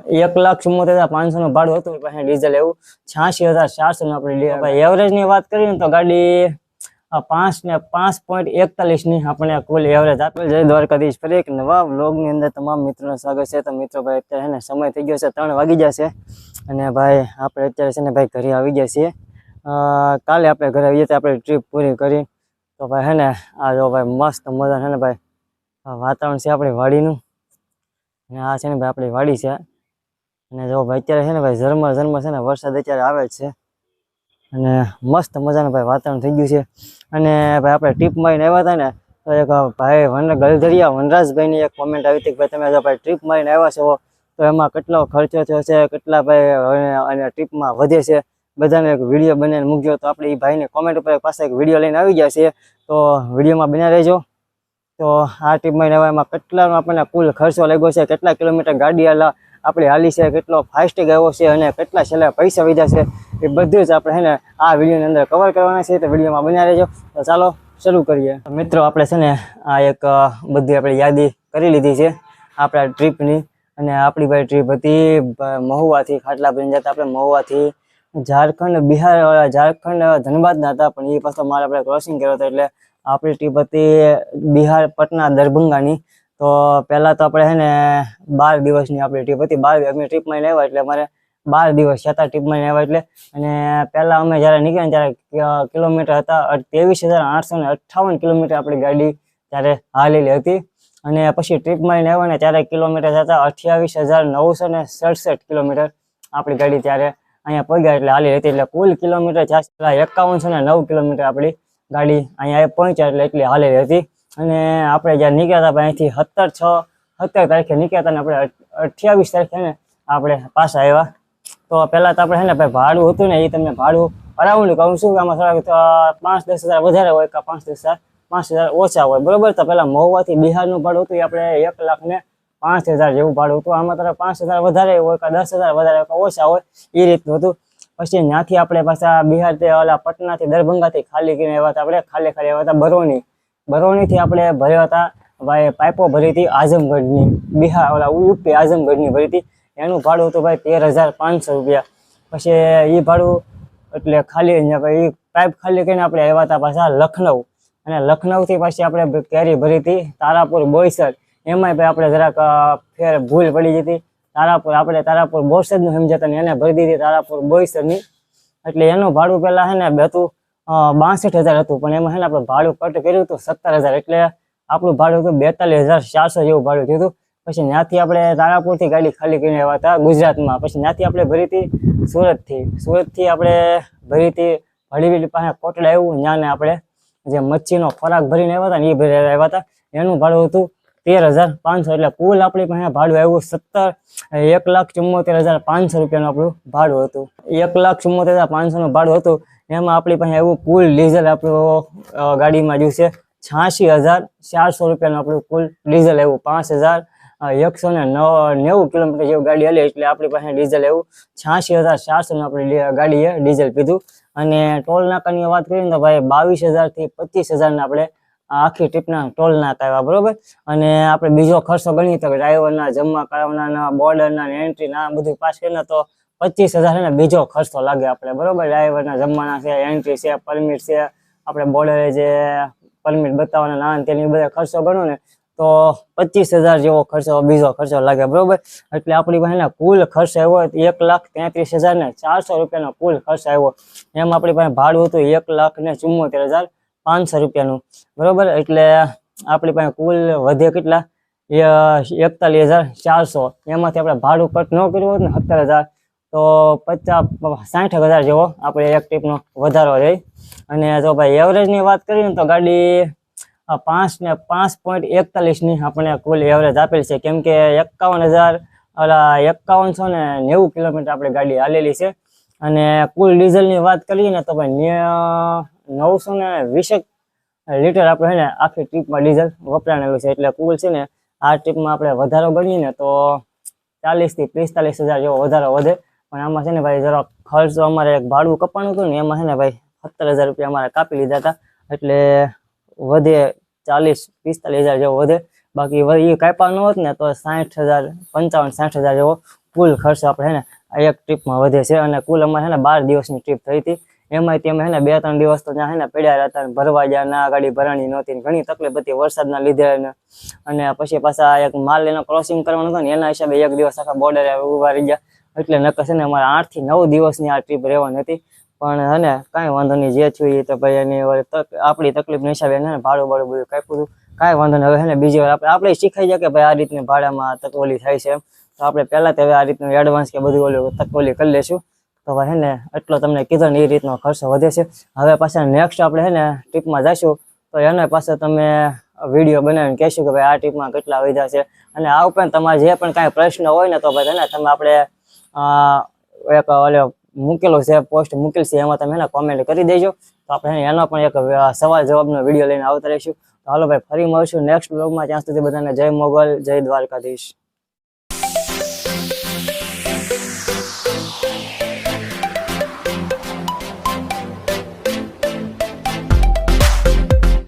એક લાખ ચુમ્મોતેર હજાર પાંચસો નું ભાડું હતું પછી ડીઝલ એવું. છ્યાસી હજાર ચારસો નું આપણે એવરેજની વાત કરીએ તો ગાડી પાંચ ને પાંચ પોઈન્ટ એકતાલીસની આપણે કુલ એવરેજ આપેલ જય દ્વારકાધીશ ફરી એક નવા વ્લોગની અંદર તમામ મિત્રો સ્વાગત છે. તો મિત્રો ભાઈ, અત્યારે ને સમય થઈ ગયો છે ત્રણ વાગી જશે અને ભાઈ, આપણે અત્યારે છે ને ભાઈ ઘરે આવી ગયા છીએ. કાલે આપણે ઘરે આવીએ તો આપણે ટ્રીપ પૂરી કરી. તો ભાઈ, હે ને, આ જો ભાઈ મસ્ત મજા છે ને ભાઈ વાતાવરણ છે આપણી વાડીનું. અને આ છે ને ભાઈ આપણી વાડી છે. અને જો ભાઈ અત્યારે છે ને ભાઈ ઝરમર ઝરમર છે ને વરસાદ અત્યારે આવે છે. અને મસ્ત મજાનું ભાઈ વાતાવરણ થઈ ગયું છે. અને ભાઈ આપણે ટ્રીપ મારીને આવ્યા હતા ને, તો એક ભાઈ વન, ગલધરિયા વનરાજભાઈની એક કોમેન્ટ આવી હતી કે ભાઈ તમે જો ભાઈ ટ્રીપ મારીને આવ્યા છો, તો એમાં કેટલો ખર્ચો થયો છે, કેટલા ભાઈ અને- ટ્રીપમાં વધે છે. બધાને એક વીડિયો બનાવીને મૂક્યો તો આપણે એ ભાઈની કોમેન્ટ ઉપર પાસે એક વીડિયો લઈને આવી ગયા છીએ. તો વિડીયોમાં બન્યા રહેજો. તો આ ટ્રીપમાં એમાં કેટલાનો આપણને કુલ ખર્ચો લાગ્યો છે, કેટલા કિલોમીટર ગાડી હાલા આપણી હાલી છે, કેટલો ફાસ્ટ ગયો છે અને કેટલા છેલ્લા પૈસા વીધા છે, એ બધું જ આપણે છે ને આ વિડીયોની અંદર કવર કરવાના છે. તો વિડીયોમાં બન્યા રહેજો. તો ચાલો શરૂ કરીએ. મિત્રો, આપણે છે ને આ એક બધી આપણે યાદી કરી લીધી છે. આપણા ટ્રીપની અને આપણી ભાઈ ટ્રીપ હતી મહુવાથી ખાટલા ભરીને જતા આપણે મહુવાથી. ઝારખંડ બિહાર વાળા ઝારખંડ ધનબાદના હતા, પણ એ પાછો મારે આપણે ક્રોસિંગ કર્યો હતો એટલે આપણી ટ્રીપ હતી બિહાર પટના દરભંગાની. તો પહેલાં તો આપણે છે ને બાર દિવસની આપણી ટ્રીપ હતી. બાર અમે ટ્રીપમાં આવ્યા એટલે અમારે બાર દિવસ હતા ટ્રીપમાં આવ્યા એટલે. અને પહેલાં અમે જ્યારે નીકળ્યા ત્યારે કિલોમીટર હતા ત્રેવીસ હજાર આઠસો ને અઠ્ઠાવન કિલોમીટર આપણી ગાડી ત્યારે હાલેલી હતી. અને પછી ટ્રીપમાં આવ્યા ને ત્યારે કિલોમીટર હતા અઠ્યાવીસ હજાર નવસો ને સડસઠ કિલોમીટર આપણી ગાડી ત્યારે અહીંયા પહોંચ્યા એટલે હાલી હતી. એટલે કુલ કિલોમીટર એકાવનસો ને નવ કિલોમીટર આપણી ગાડી અહીંયા પહોંચ્યા એટલે એટલી હાલેલી હતી. અને આપણે જ્યારે નીકળ્યા હતા અહીંથી સત્તર છ, સત્તર તારીખે નીકળ્યા હતા ને આપણે અઠ્યાવીસ તારીખે ને આપણે પાછા આવ્યા. તો પહેલાં તો આપણે છે ને ભાઈ ભાડું હતું ને એ તમને ભાડું અરાઉન્ડ કહું છું કે આમાં થોડાક પાંચ દસ હજાર વધારે હોય કે પાંચ દસ હજાર, પાંચ હજાર ઓછા હોય. બરોબર? તો પહેલાં મહુવાથી બિહારનું ભાડું હતું એ આપણે એક લાખ ને પાંચ હજાર જેવું ભાડું હતું. આમાં તારે પાંચ હજાર વધારે હોય કે દસ હજાર વધારે હોય કે ઓછા હોય એ રીતનું હતું. પછી ત્યાંથી આપણે પાછા બિહાર તે ઓલા પટનાથી, દરભંગાથી ખાલી કરીને આવ્યા હતા આપણે. ખાલી ખાલી આવ્યા હતા બરોની બરોનીથી આપણે ભર્યા હતા ભાઈ પાઇપો ભરી હતી આઝમગઢની બિહાર ઓલા યુપી આઝમગઢની ભરી હતી એનું ભાડું હતું ભાઈ તેર હજાર પાંચસો રૂપિયા. પછી એ ભાડું એટલે ખાલી એ પાઇપ ખાલી કરીને આપણે આવ્યા હતા પાછા લખનઉ. અને લખનઉથી પાછી આપણે કેરી ભરી હતી તારાપુર બોઈસર. એમાંય ભાઈ આપણે જરાક ફેર ભૂલ પડી જતી. તારાપુર, આપણે તારાપુર બોરસદનું સમજાતા ને એને ભરી દીધી તારાપુર બોઈસરની. એટલે એનું ભાડું પહેલાં છે ને હતું બાસઠ હજાર હતું. પણ એમાં છે ને આપણે ભાડું કટ કર્યું હતું સત્તર હજાર. એટલે આપણું ભાડું હતું બેતાલીસ હજાર ચારસો જેવું ભાડું થયું હતું. પછી ત્યાંથી આપણે તારાપુરથી ગાડી ખાલી કરીને આવ્યા હતા ગુજરાતમાં. પછી ત્યાંથી આપણે ભરી હતી સુરતથી. સુરતથી આપણે ભરી હતી ભડીવીડી પાસે કોટડા આવ્યું. ત્યાં ને આપણે જે મચ્છીનો ખોરાક ભરીને આવ્યા હતા ને એ ભરી આવ્યા હતા. એનું ભાડું હતું તેર હજાર પાંચસો એટલે કુલ આપણી પાસે ભાડું આવ્યું સત્તર એક લાખ ચુમ્મોતેર હજાર પાંચસો રૂપિયાનું આપણું ભાડું હતું. એક લાખ ચુમ્મોતેર હજાર પાંચસોનું ભાડું હતું. એમાં આપણી પાસે આવ્યું કુલ ડીઝલ આપણું ગાડીમાં આવ્યું છે છ્યાસી હજાર ચારસો રૂપિયાનું આપણું કુલ ડીઝલ આવ્યું. પાંચ હજાર એકસો ને નવ કિલોમીટર જેવું ગાડી હાલી એટલે આપણી પાસે ડીઝલ આવ્યું. છ્યાસી હજાર ચારસોનું આપણી ગાડીએ ડીઝલ પીધું. અને ટોલ નાકાની વાત કરીએ ને તો ભાઈ બાવીસ હજારથી પચીસ હજારના આપણે આખી ટ્રીપના ટોલ નાકા આવ્યા બરોબર? અને આપણે બીજો ખર્ચો ગણીએ તો ડ્રાઈવરના જમવા કરાવવાના બોર્ડરના એન્ટ્રીના બધું પાસ કરીને તો પચીસ હજાર ને બીજો ખર્ચો લાગે આપણે, બરોબર? ડ્રાઈવરના જમવાના છે એન્ટ્રી છે પરમિટ છે, આપણે બોર્ડરે જે પરમિટ બતાવવાના, ના તેની બધા ખર્ચો ગણો ને તો પચીસ હજાર જેવો ખર્ચો, બીજો ખર્ચો લાગે, બરોબર? એટલે આપણી પાસે ને કુલ ખર્ચ આવ્યો એક લાખ તેત્રીસ હજાર ને ચારસો રૂપિયાનો કુલ ખર્ચ આવ્યો. એમ આપણી પાસે ભાડું હતું એક લાખ ને ચુમ્મોતેર હજાર. પાંચસો રૂપિયાનું. બરોબર? એટલે આપણી પાસે કુલ વધે કેટલા? એકતાલીસ હજાર ચારસો. એમાંથી આપણે ભાડું કટ ન કર્યું હોત ને સત્તર હજાર, તો પચાસ, સાઠ હજાર જેવો આપણે એક ટ્રીપનો વધારો રહી. અને જો ભાઈ એવરેજની વાત કરીએ ને તો ગાડી પાંચ ને પાંચ પોઈન્ટ એકતાલીસની આપણે કુલ એવરેજ આપેલ છે. કેમ કે એકાવન હજાર ઓલા એકાવનસો ને નેવું કિલોમીટર આપણે ગાડી હાલેલી છે. અને કુલ ડીઝલની વાત કરીએ ને તો ભાઈ નવસો ને વીસેક લીટર આપણે છે ને આખી ટ્રીપમાં ડીઝલ વપરાણેલું છે. એટલે કુલ છે ને આ ટ્રીપમાં આપણે વધારો ગણીએ ને તો ચાલીસથી પિસ્તાલીસ હજાર જેવો વધારો વધે. પણ આમાં છે ને ભાઈ જરા ખર્ચ અમારે એક ભાડું કપાણું હતું ને એમાં છે ને ભાઈ, સત્તર હજાર રૂપિયા અમારે કાપી લીધા હતા. એટલે વધે ચાલીસ, પિસ્તાલીસ હજાર જેવો વધે. બાકી એ કાપ્યા ન હોત ને તો સાઠ હજાર, પંચાવન, સાઠ હજાર જેવો કુલ ખર્ચ આપણે છે ને એક ટ્રીપમાં વધે છે અને કુલ અમારે હે ને બાર દિવસની ટ્રીપ થઈ હતી. એમાંય અમે હે ને બે ત્રણ દિવસ તો ત્યાં હે ને પડ્યા હતા અને ભરવા ગયા, ના ગાડી ભરાણી નહોતી ઘણી તકલીફ હતી વરસાદના લીધે ને અને પછી પાછા એક માલ એનો ક્રોસિંગ કરવાનો હતો ને એના હિસાબે એક દિવસ આખા બોર્ડર ઊભા રહી ગયા. એટલે નકર છે ને અમારે આઠથી નવ દિવસની આ ટ્રીપ રહેવાની હતી. પણ હે ને કાંઈ વાંધો નહીં, જે થયું એ તો ભાઈ એની આપણી તકલીફના હિસાબે એને ભાડું ભાડું બધું કાપ્યું હતું. કાંઈ વાંધો નહીં, હવે હે ને બીજી વાર આપણે આપણે શીખાઈ જાય કે ભાઈ આ રીતની ભાડામાં તકવલી થાય છે એમ. તો આપણે પહેલા તો આ રીતનું એડવાન્સ કે બધું ઓલું તકવલી કરી લેશું. તો હવે ને, એટલો તમને કીધો ને એ રીતનો ખર્ચો વધે છે. હવે પાછા નેક્સ્ટ આપણે હે ને ટ્રીપમાં જઈશું તો એને પાસે તમે વીડિયો બનાવીને કહેશું કે ભાઈ આ ટ્રીપમાં કેટલા વધ્યા છે. અને આ ઉપરાંત તમારે જે પણ કાંઈ પ્રશ્ન હોય ને, તો ભાઈ એને તમે આપણે એક ઓલે મૂકેલો છે પોસ્ટ મૂકેલ છે, એમાં તમે એને કોમેન્ટ કરી દેજો. તો આપણે એનો પણ એક સવાલ જવાબનો વીડિયો લઈને આવતા રહીશું. તો હાલો ભાઈ, ફરી મળશું નેક્સ્ટ બ્લોગમાં ત્યાં સુધી બધાને જય મોગલ, જય દ્વારકાધીશ. Thank you.